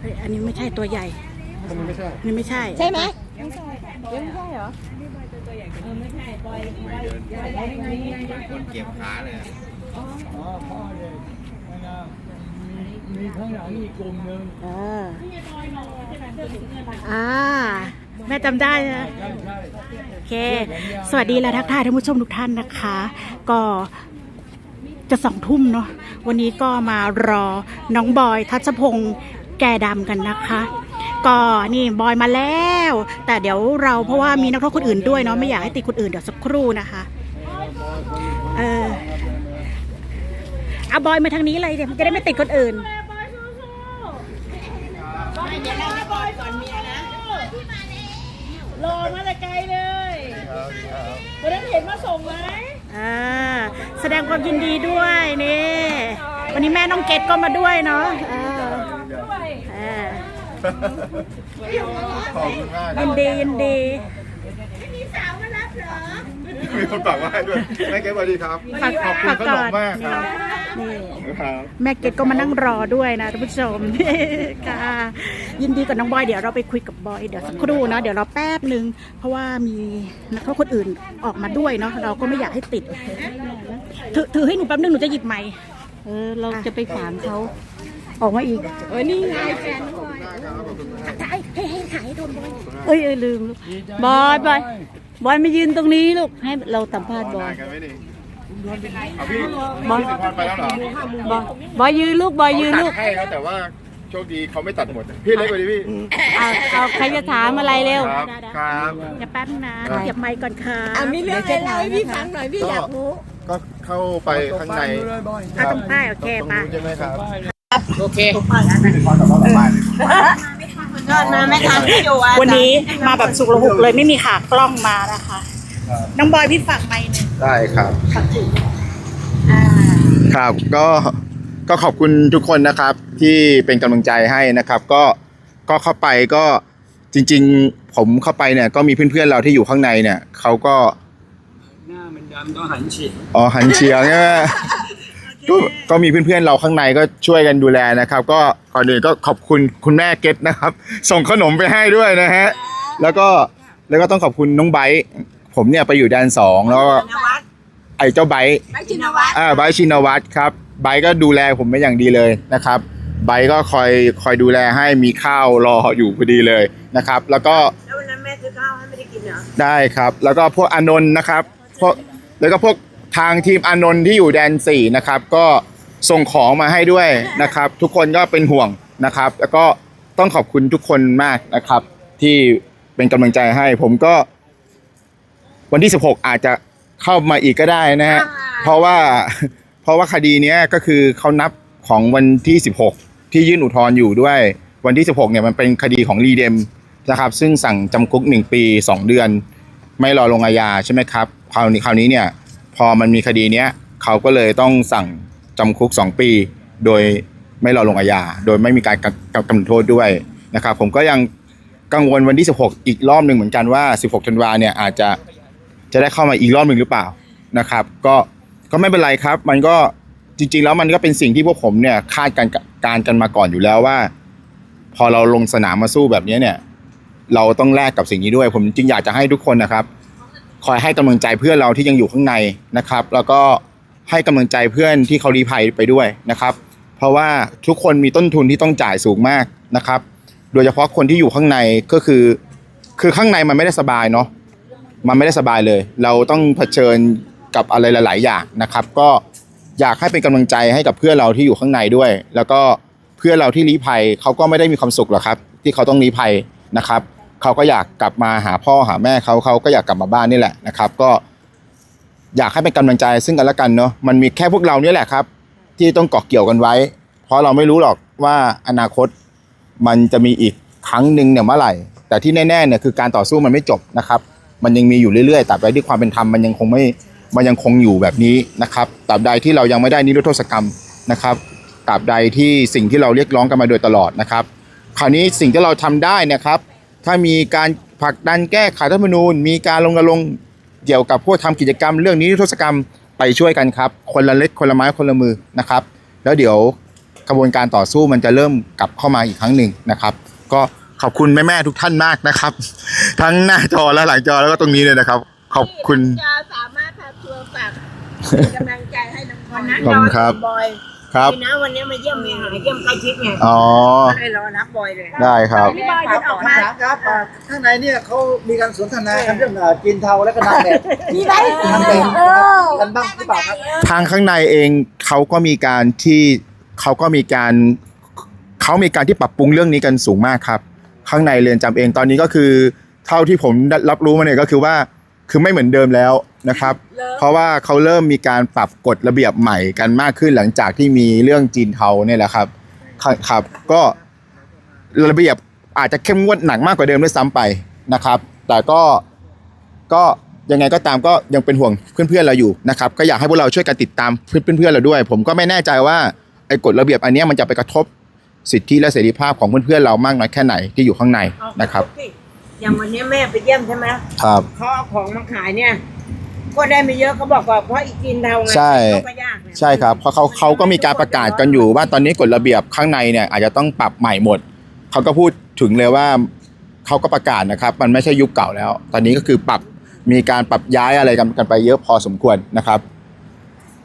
เฮ้ยอันนี้ไม่ใช่ตัวใหญ่มันไม่ใช่อันนี้ไม่ใช่ใช่ไหมคนเก็บขาเลยอ๋อพ่อเด็กนะมีมีข้างหลังอีกกลุ่มหนึ่งเอออ่าแม่จำได้นะ ใช่ใช่ โอเค สวัสดีและทักทายท่านผู้ชมทุกท่านนะคะ ก็ จะสองทุ่มเนาะวันนี้ก็มารอน้องบอยทัชพงศ์แก่ดำกันนะคะ ก็นี่บอยมาแล้ว แต่เดี๋ยวเราเพราะว่ามีนักโทษคนอื่นด้วยเนาะไม่อยากให้ติดคนอื่นเดี๋ยวสักครู่นะคะเออเอาบอยมาทางนี้เลยเดี๋ยวจะได้ไม่ติดคนอื่นรอมาแต่ไกลเลยวันนั้นเห็นมาส่งไหม อ่าแสดงความยินดีด้วยนี่วันนี้แม่น้องเกดก็มาด้วยเนาะอ่าอ่าขอบคุณมากยินดียินดีมีคนฝากมาให้ด้วยแม่เก๋สวัสดีครับ ฝากขอบคุณฝากขก่นอมนมากครับ นี่ ครับแม่เกดก็มานั่งรอด้วยนะท่านผู้ชมค่ะยินดีกับน้องบอยเดี๋ยวเราไปคุยกับบอยเดี๋ยวสักครู่เนาะเดี๋ยวเราแป๊บนึงเพราะว่ามีนักโทษคนอื่นออกมาด้วยเนาะเราก็ไม่อยากให้ติดถือถือให้หนูแป๊บนึงหนูจะหยิบไมค์เออเราจะไปขวางเขาออกมาอีกเออนี่ไงถ่ายให้ให้ถ่ายให้โดนบอยเอ้ยเอ้ยลืมลูกบอยบอยบอยมายืนตรงนี้ลูกให้เราสัมภาษณ์บอย เอาพี่บอยพี่สิพรไปแล้วเหรอบอยบอยยืนลูกบอยยืนเขาลูตักดให้ครับแต่ว่าโชคดีเขาไม่ตัดหมด พี่เล็กกว่านี้พี่เอาเอาใครจะถามอะไรเร็ว ครับครับเดี๋ยวแป๊บนึงนะเก็บไมค์ก่อนค่ะอะมีเรื่องอะไรเล่าให้พี่ฟังหน่อยพี่อยากรู้ก็เข้าไปข้างในเลยบอยอะตรงป้ายโอเคตรงไปนู้นใช่ไหมครับ โอเคพี่สิพรกลับบ้านกลับบ้านยอดมาไม่ทันพี่อยู่อะวันนี้มาแบบสุกระหุกเลยไม่มีขากล้องมานะคะ น้องบอยพี่ฝากไมค์หนึ่งได้ครับ ฝากถึงอ่าครับก็ก็ขอบคุณทุกคนนะครับที่เป็นกำลังใจให้นะครับ ก็ก็เข้าไปก็จริง ๆ ผมเข้าไปเนี่ยก็มีเพื่อนๆเราที่อยู่ข้างในเนี่ยเขาก็หน้ามันดำต้องหันฉีดอ๋อหันเชียร์ใช่ไหม ก็ก็มีเพื่อนๆเราข้างในก็ช่วยกันดูแลนะครับ ก็ก่อนอื่นก็ขอบคุณคุณแม่เก็ตนะครับ ส่งขนมไปให้ด้วยนะฮะแล้วก็แล้วก็ต้องขอบคุณน้องไบร์ท ผมเนี่ยไปอยู่แดนสองแล้วก็ไอ้เจ้าไบร์ทไปชินวัตรอ่าไบร์ทชินวัตรครับไบร์ทก็ดูแลผมเป็นอย่างดีเลยนะครับไบร์ทก็คอยคอยดูแลให้มีข้าวรออยู่พอดีเลยนะครับ แล้วก็แล้ววันนั้นแม่ซื้อข้าวให้ไม่ได้กินเหรอได้ครับ แล้วก็พวกอานนท์นะครับพวกแล้วก็พวกทางทีมอานนท์ที่อยู่แดนสี่นะครับ ก็ส่งของมาให้ด้วยนะครับ ทุกคนก็เป็นห่วงนะครับ แล้วก็ต้องขอบคุณทุกคนมากนะครับ ที่เป็นกำลังใจให้ผมก็ วันที่ 16 อาจจะเข้ามาอีกก็ได้นะฮะเพราะว่าเพราะว่าคดีเนี้ยก็คือเขานับของวันที่ 16 ที่ยื่นอุทธรณ์อยู่ด้วย วันที่ 16เนี่ยมันเป็นคดีของรีเดมนะครับ ซึ่งสั่งจำคุก 1 ปี 2 เดือน ไม่รอลงอาญาใช่ไหมครับคราวนี้คราวนี้เนี่ยพอมันมีคดีเนี้ยเขาก็เลยต้องสั่งจำคุก 2 ปี โดยไม่รอลงอาญาโดยไม่มีการกำกำกำหนดโทษด้วยนะครับ ผมก็ยังกังวลวันที่ 16 อีกรอบหนึ่งเหมือนกันว่า 16ธันวาเนี่ยอาจจะ จะได้เข้ามาอีกรอบหนึ่งหรือเปล่านะครับ ก็ก็ไม่เป็นไรครับ มันก็จริง ๆ แล้วมันก็เป็นสิ่งที่พวกผมเนี่ยคาดการการกันมาก่อนอยู่แล้วว่า พอเราลงสนามมาสู้แบบนี้เนี่ย เราต้องแลกกับสิ่งนี้ด้วย ผมจึงอยากจะให้ทุกคนนะครับ คอยให้กำลังใจเพื่อนเราที่ยังอยู่ข้างในนะครับ แล้วก็ให้กำลังใจเพื่อนที่เขารีภัยไปด้วยนะครับ เพราะว่าทุกคนมีต้นทุนที่ต้องจ่ายสูงมากนะครับ โดยเฉพาะคนที่อยู่ข้างในก็คือ คือข้างในมันไม่ได้สบายเนาะ มันไม่ได้สบายเลย เราต้องเผชิญกับอะไรหลาย ๆ อย่างนะครับ ก็อยากให้เป็นกำลังใจให้กับเพื่อนเราที่อยู่ข้างในด้วย แล้วก็เพื่อนเราที่ลี้ภัยเขาก็ไม่ได้มีความสุขหรอกครับ ที่เขาต้องลี้ภัยนะครับเขาก็อยากกลับมาหาพ่อหาแม่เขาเขาก็อยากกลับมาบ้านนี่แหละนะครับ ก็อยากให้เป็นกำลังใจซึ่งกันและกันเนาะมันมีแค่พวกเราเนี่ยแหละครับ ที่ต้องเกาะเกี่ยวกันไว้ เพราะเราไม่รู้หรอกว่าอนาคตมันจะมีอีกครั้งหนึ่งเนี่ยเมื่อไหร่ แต่ที่แน่ๆเนี่ยคือการต่อสู้มันไม่จบนะครับ มันยังมีอยู่เรื่อยๆตราบใดที่ความเป็นธรรมมันยังคงไม่มันยังคงอยู่แบบนี้นะครับตราบใดที่เรายังไม่ได้นิรโทษกรรมนะครับตราบใดที่สิ่งที่เราเรียกร้องกันมาโดยตลอดนะครับ คราวนี้สิ่งที่เราทำได้นะครับ ถ้ามีการผลักดันแก้ไขรัฐธรรมนูญ มีการลงรงค์เกี่ยวกับพวกทำกิจกรรม เรื่องนี้นิรโทษกรรมไปช่วยกันครับ คนละเล็กคนละไม้คนละมือนะครับ แล้วเดี๋ยวกระบวนการต่อสู้มันจะเริ่มกลับเข้ามาอีกครั้งหนึ่งนะครับ ก็ ขอบคุณแม่ๆทุกท่านมากนะครับ ทั้งหน้าจอและหลังจอแล้วก็ตรงนี้เลยนะครับ ขอบคุณจะสามารถพาทัวร์ฝากเป็นกำลังใจให้น้องวันนั้นขอบคุณครับ บอยครับนี่นะวันนี้มาเยี่ยมเมียหาเยี่ยมใกล้ชิดไงอ๋อ ก็เลยรอรับบอยเลยได้ครับ พี่บอยเดินออกมา ครับอ่าข้างในเนี่ยเขามีการสนทนากันเรื่องอ่าจีนเทาและก็นางแบบพี่ไบนางแบบกันบ้างหรือเปล่าครับทางข้างในเองเขาก็มีการที่เขาก็มีการเขามีการที่ปรับปรุงเรื่องนี้กันสูงมากครับ ข้างในเรือนจำเองตอนนี้ก็คือเท่าที่ผมได้รับรู้มาเนี่ยก็คือว่าคือไม่เหมือนเดิมแล้วนะครับ เพราะว่าเขาเริ่มมีการปรับกฎระเบียบใหม่กันมากขึ้นหลังจากที่มีเรื่องจีนเทาเนี่ยแหละครับครับครับก็ระเบียบอาจจะเข้มงวดหนักมากกว่าเดิมด้วยซ้ำไปนะครับ แต่ก็ก็ยังไงก็ตามก็ยังเป็นห่วงเพื่อนๆเราอยู่นะครับ ก็อยากให้พวกเราช่วยกันติดตามเพื่อนๆเราด้วย ผมก็ไม่แน่ใจว่าไอ้กฎระเบียบอันเนี้ยมันจะไปกระทบ สิทธิและเสรีภาพของเพื่อนๆเรามากน้อยแค่ไหนที่อยู่ข้างในนะครับ อย่างวันนี้แม่ไปเยี่ยมใช่ไหมครับเขาเอาของมาขายเนี่ย ก็ได้ไม่เยอะเขาบอกว่าเพราะอีกกินเทาไงใช่ เขาก็ยากเนี่ยใช่ครับเพราะเขาเขาก็มีการประกาศกันอยู่ว่าตอนนี้กฎระเบียบข้างในเนี่ยอาจจะต้องปรับใหม่หมด เขาก็พูดถึงเลยว่าเขาก็ประกาศนะครับ มันไม่ใช่ยุคเก่าแล้ว ตอนนี้ก็คือปรับมีการปรับย้ายอะไรกันกันไปเยอะพอสมควรนะครับ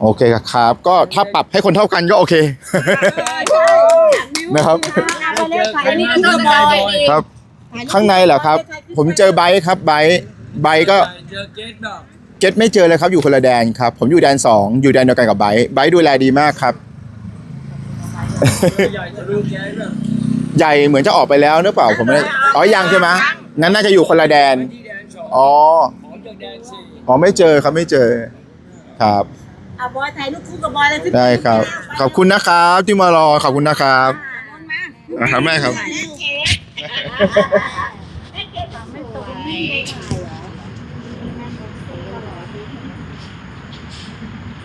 โอเคครับ ก็ถ้าปรับให้คนเท่ากันก็โอเค นะครับอันนี้คือบอยครับ ข้างในเหรอครับ ผมเจอไบค์ครับไบค์ไบค์ก็เจอเกตเนาะเก็ตไม่เจอเลยครับ อยู่คนละแดนครับ ผมอยู่แดนสองอยู่แดนเดียวกันกับไบค์ไบค์ดูแลดีมากครับ ใหญ่จะรู้แกเนาะใหญ่เหมือนจะออกไปแล้วหรือเปล่าผมไม่ได้อ๋อยังใช่ไหมงั้นน่าจะอยู่คนละแดน ที่แดนสองอ๋อของจากแดนสี่อ๋อไม่เจอครับไม่เจอ ครับ เอาบอยถ่ายรูปคู่กับบอยเลยสิได้ครับ ขอบคุณนะครับที่มารอขอบคุณนะครับ นะครับแม่ครับ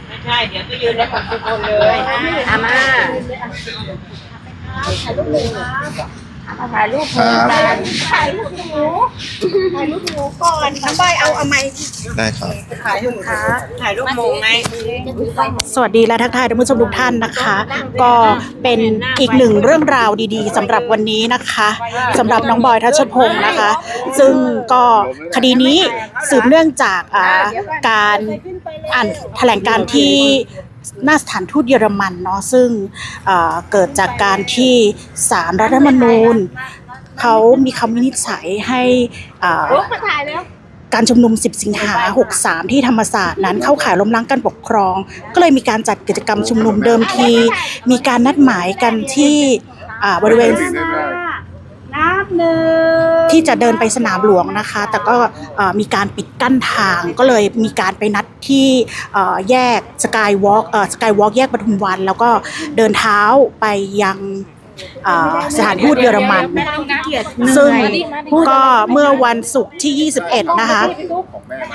ไม่ใช่ เดี๋ยวไปยืนแล้วกับทุกคนเลยอามา ถ่ายรูปครับถ่ายรูปหนูถ่ายรูปหนูก่อนน้ำบอยเอาเอาไม้ได้ครับ ถ่ายรูปค่ะถ่ายรูปหมูไง สวัสดีและทักทายท่านผู้ชมทุกท่านนะคะ ก็เป็นอีกหนึ่งเรื่องราวดีๆสำหรับวันนี้นะคะสำหรับน้องบอยทัชพงศ์นะคะ ซึ่งก็คดีนี้สืบเนื่องจากอ่าการอ่านแถลงการณ์ที่ หน้าสถานทูตเยอรมันเนาะซึ่งเอ่อเกิดจากการที่ศาลรัฐธรรมนูญเขามีคำวินิจฉัยให้อ่าการชุมนุม 10 สิงหา 63 ที่ธรรมศาสตร์นั้นเข้าข่ายล้มล้างการปกครอง ก็เลยมีการจัดกิจกรรมชุมนุมเดิมที มีการนัดหมายกันที่อ่าบริเวณ ที่จะเดินไปสนามหลวงนะคะ แต่ก็เอ่อมีการปิดกั้นทางก็เลยมีการไปนัดที่เอ่อแยกสกายวอล์กสกายวอล์กแยกปทุมวัน แล้วก็เดินเท้าไปยังอ่าสถานทูตเยอรมัน ซึ่งก็เมื่อวันศุกร์ที่ 21 นะคะ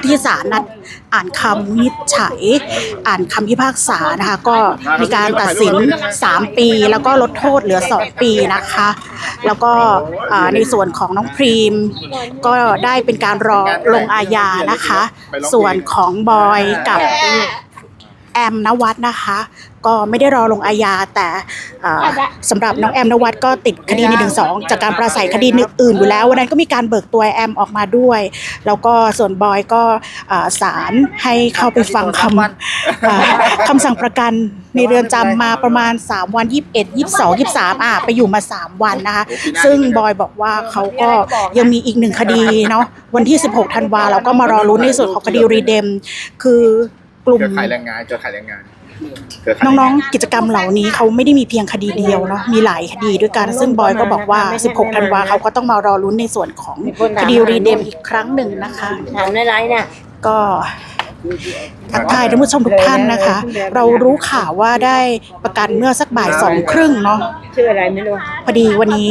ที่ศาลนัดอ่านคำวินิจฉัย อ่านคำพิพากษานะคะ ก็มีการตัดสิน 3 ปี แล้วก็ลดโทษเหลือ 2 ปีนะคะ แล้วก็ในส่วนของน้องพรีม ก็ได้เป็นการรอลงอาญานะคะ ส่วนของบอยกับ แอมนวัดนะคะ ก็ไม่ได้รอลงอาญาแต่อ่าสำหรับน้องแอมนวัดก็ติดคดี1นึจากการประสัยคดีอื่นอยู่แล้ววันนั้นก็มีการเบิกตัวแอมออกมาด้วย แล้วก็ส่วนบอยก็อ่าศาลให้เข้าไปฟังคำอ่าคำสั่งประกันในเรือนจำมาประมาณ 3 วัน 21 22 23อะไปอยู่มา 3 วันนะคะ ซึ่งบอยบอกว่าเขาก็ยังมีอีกหนึ่งคดีเนาะวันที่ 16 ธันวาเราก็มารอรุ้นในส่วนของคดีรีเดม คือ กลุ่มเครือข่ายแรงงานเครือข่ายแรงงานเครือข่ายน้องๆกิจกรรมเหล่านี้เขาไม่ได้มีเพียงคดีเดียวเนาะมีหลายคดีด้วยกันซึ่งบอยก็บอกว่า 16 ธันวาเขาก็ต้องมารอลุ้นในส่วนของคดีรีเดมอีกครั้งหนึ่งนะคะ ถามในไลน์เนี่ยก็ทักทายท่านผู้ชมทุกท่านนะคะ เรารู้ข่าวว่าได้ประกันเมื่อสักบ่ายสองครึ่งเนาะชื่ออะไรไม่รู้ พอดีวันนี้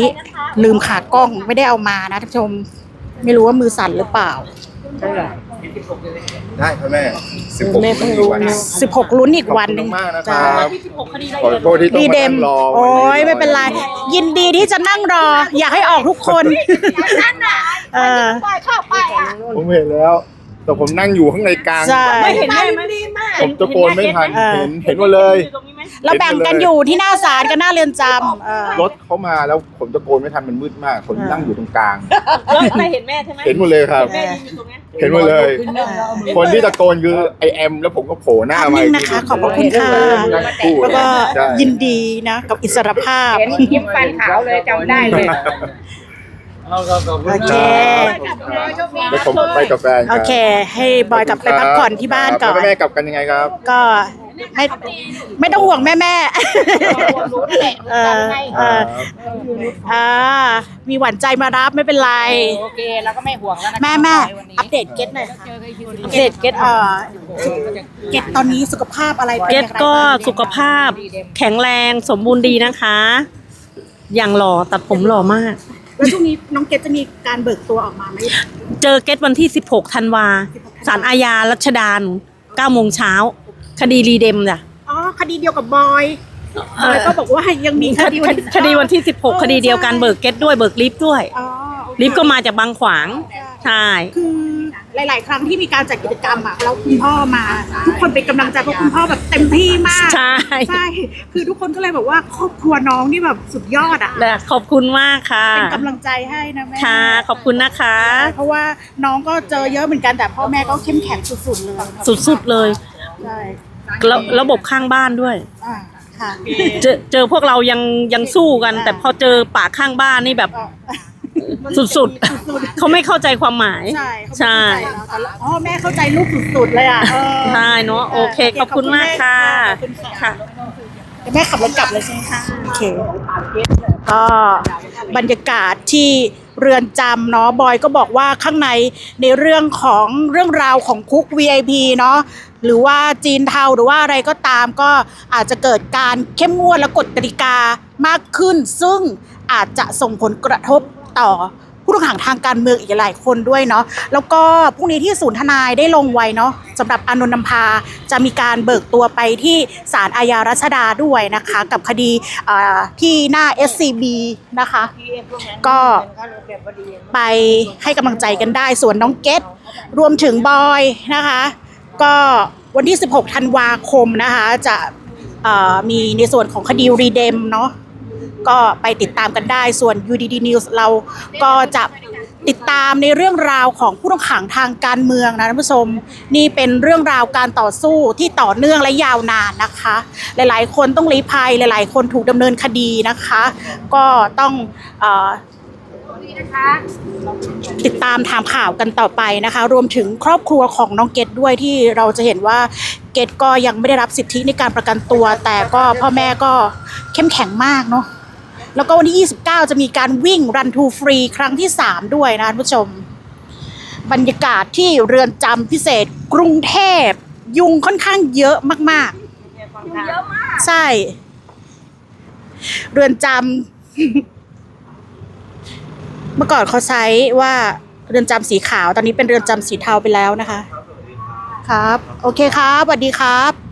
ลืมขากล้องไม่ได้เอามานะท่านผู้ชม ไม่รู้ว่ามือสั่นหรือเปล่าเท่าไหร่ ได้ครับแม่สิบหกแม่เพิ่งรู้นะ16ลุ้นอีกวันหนึ่งขอบคุณมากนะคจ้า รับขอโทษที่ต้องดีมาเดนั่ม งรอโอ้ยไม่เป็นไร ยินดีที่จะนั่งรอ อยากให้ออกทุกคนเออผมเห็นแล้ว แต่ผมนั่งอยู่ข้างในกลาง ใช่ ไม่เห็นแม่ไหมดีมากผมตะโกนไม่ทัน เออ เห็นเห็นหมดเลย ตรงนี้ไหม เราแบ่งกันอยู่ที่หน้าศาลกับหน้าเรือนจำเออรถเขามาแล้วผมตะโกนไม่ทันมันมืดมากผมนั่งอยู่ตรงกลาง แล้วใครเห็นแม่ใช่ไหมเห็นหมดเลยครับ แม่ยืนอยู่ตรงนั้นเห็นหมดเลยขึ้นนั่งแล้วเอามือคนที่ตะโกนคือไอแอม แล้วผมก็โผล่หน้าท่านมานึงอีกนะคะทีขอบพระคุณค่ะนั่งคู่แล้วก็ใช่ยินดีนะกับอิสรภาพ เห็นยิ้มฟันขาวเลยจำได้เลย เอาครับขอบคุณโอเคแล้วผมไปกับแฟนรับโอเค ให้บอยกลับไปพักผ่อนที่บ้านก่อนแล้วแม่กลับกันยังไงครับ ก็ ไม่ไม่ต้องห่วงแม่แม่เออเอออ่ามีหวานใจมารับไม่เป็นไร โอเคแล้วก็ไม่ห่วงแล้วนะแม่แม่อัปเดตเก็ตหน่อยค่ะอัปเดตเก็ตเอ่อเก็ตตอนนี้สุขภาพอะไรเป็นเกอย่าตงไรก็บ้างสุขภาพแข็งแรงสมบูรณ์ดีนะคะ อย่างหล่อตัดผมหล่อมากแล้วช่วงนี้น้องเก็ตจะมีการเบิกตัวออกมาไหมเจอเกตวันที่ 16 ธันวาสารอาญารัชดา9โมงเช้า คดีรีเดมจ้ะอ๋อคดีเดียวกับบอยแล้วก็บอกว่ายังมีคดีวันที่คดีวันที่ 16 คดีเดียวกันเบิกเกตด้วยเบิกลิฟต์ด้วยอ๋อโอเคลิฟต์ก็มาจากบางขวางใช่คือหลาย ๆ ครั้งที่มีการจัดกิจกรรมอะแล้วคุณพ่อมา ทุกคนเป็นกำลังใจเพราะคุณพ่อแบบเต็มที่มากใช่ใช่คือทุกคนก็เลยบอกว่าครอบครัวน้องนี่แบบสุดยอดอะและขอบคุณมากค่ะเป็นกำลังใจให้นะแม่ค่ะขอบคุณนะคะ เพราะว่าน้องก็เจอเยอะเหมือนกันแต่พ่อแม่ก็เข้มแข็งสุด ๆ เลย สุด ๆ เลยใช่ แล้วระบบข้างบ้านด้วย อ่าค่ะ เจอเจอพวกเรายังยังสู้กัน แต่พอเจอป่าข้างบ้านนี่แบบ สุดๆเขาไม่เข้าใจความหมาย ใช่ใช่เขาไม่เข้าใจเราแต่อ๋อแม่เข้าใจลูกสุดๆเลยอะเออใช่เนาะโอเคขอบคุณมากค่ะขอบคุณค่ะ ค่ะ เดี๋ยวแม่ขับรถกลับเลยใช่ไหมคะโอเคก็บรรยากาศที่ เรือนจำเนาะบอยก็บอกว่าข้างในในเรื่องของเรื่องราวของคุก VIP เนาะหรือว่าจีนเทาหรือว่าอะไรก็ตามก็อาจจะเกิดการเข้มงวดและกฎกติกามากขึ้น ซึ่งอาจจะส่งผลกระทบต่อ ผู้ต้องขังทางการเมืองอีกหลายคนด้วยเนาะแล้วก็พรุ่งนี้ที่ศูนย์ทนายได้ลงไว้เนาะสำหรับอานนท์นำพาจะมีการเบิกตัวไปที่ศาลอาญารัชดาด้วยนะคะ กับคดีที่หน้า SCB นะคะ ก็ไปให้กำลังใจกันได้ส่วนน้องเกตรวมถึงบอยนะคะ ก็วันที่ 16 ธันวาคมนะคะ จะมีในส่วนของคดีรีเดมเนาะ ก็ไปติดตามกันได้ส่วน UDD News เราก็จะติดตามในเรื่องราวของผู้ต้องขังทางการเมืองนะท่านผู้ชม นี่เป็นเรื่องราวการต่อสู้ที่ต่อเนื่องและยาวนานนะคะ หลายๆ คนต้องลี้ภัยหลาย ๆ คนถูกดำเนินคดีนะคะ ก็ต้องอติดตามถามข่าวกันต่อไปนะคะ รวมถึงครอบครัวของน้องเกดด้วยที่เราจะเห็นว่าเกดก็ยังไม่ได้รับสิทธิในการประกันตัว แต่ก็พ่อแม่ก็เข้มแข็งมากเนาะ แล้วก็วันที่ 29 จะมีการวิ่งรันทูฟรีครั้งที่ 3 ด้วยนะท่านผู้ชม บรรยากาศที่เรือนจำพิเศษกรุงเทพ ยุงค่อนข้างเยอะมากๆเยอะมากใช่ เรือนจำเมื่อก่อนเขาใช้ว่าเรือนจำสีขาว ตอนนี้เป็นเรือนจำสีเทาไปแล้วนะคะ ครับ โอเคครับสวัสดีครับ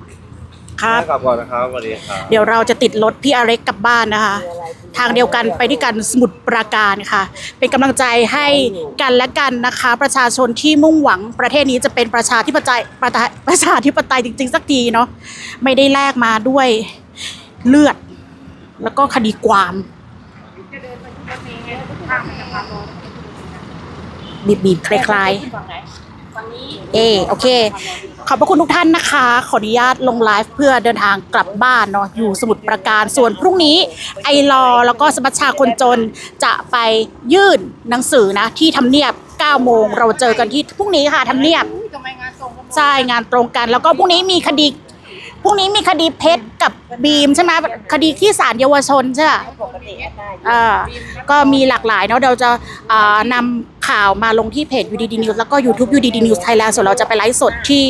ครับ กลับก่อนนะครับสวัสดีครับ เดี๋ยวเราจะติดรถพี่อเล็กกลับบ้านนะคะ ทางเดียวกันไปที่กันสมุทรปราการค่ะ เป็นกำลังใจให้กันและกันนะคะ ประชาชนที่มุ่งหวังประเทศนี้จะเป็นประชาธิปไตยประชาประชาธิปไตยจริง ๆ สักทีเนาะไม่ได้แลกมาด้วยเลือด แล้วก็คดีความบีบๆคล้ายๆเออโอเค ขอบพระคุณทุกท่านนะคะ ขออนุญาตลงไลฟ์เพื่อเดินทางกลับบ้านเนาะอยู่สมุทรปราการส่วนพรุ่งนี้ไอรอแล้วก็สมัชชาคนจนจะไปยื่นหนังสือนะ ที่ทำเนียบ 9 โมง เราเจอกันที่พรุ่งนี้ค่ะทำเนียบ ใช่ งานตรงกันแล้วก็พรุ่งนี้มีคดี พรุ่งนี้มีคดีเพชรกับบีมใช่ไหมคดีที่ศาลเยาวชนใช่ไหมอ่าก็มีหลากหลายเนาะเราจะอ่านำข่าวมาลงที่เพจ UDD News แล้วก็ YouTube UDD News Thailand ส่วนเราจะไปไลฟ์สดที่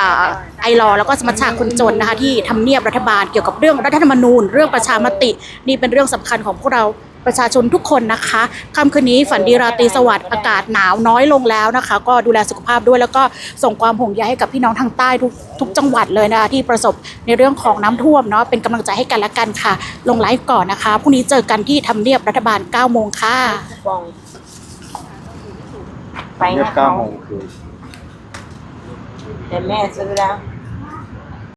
อ่าไอรอแล้วก็สมัชชาคนจนนะคะที่ทำเนียบรัฐบาลเกี่ยวกับเรื่องรัฐธรรมนูญ เรื่องประชามติ นี่เป็นเรื่องสำคัญของพวกเรา ประชาชนทุกคนนะคะค่ำคืนนี้ฝันดีราตรีสวัสดิ์อากาศหนาวน้อยลงแล้วนะคะ ก็ดูแลสุขภาพด้วยแล้วก็ส่งความห่วงใยให้กับพี่น้องทางใต้ทุกทุกจังหวัดเลยนะคะที่ประสบในเรื่องของน้ำท่วมเนาะเป็นกำลังใจให้กันและกันค่ะ ลงไลฟ์ก่อนนะคะพรุ่งนี้เจอกันที่ทำเนียบรัฐบาล9โมงค่ะไปเรียให้บเก้าเขาโมงคือแต่แม่ซื้อแล้ว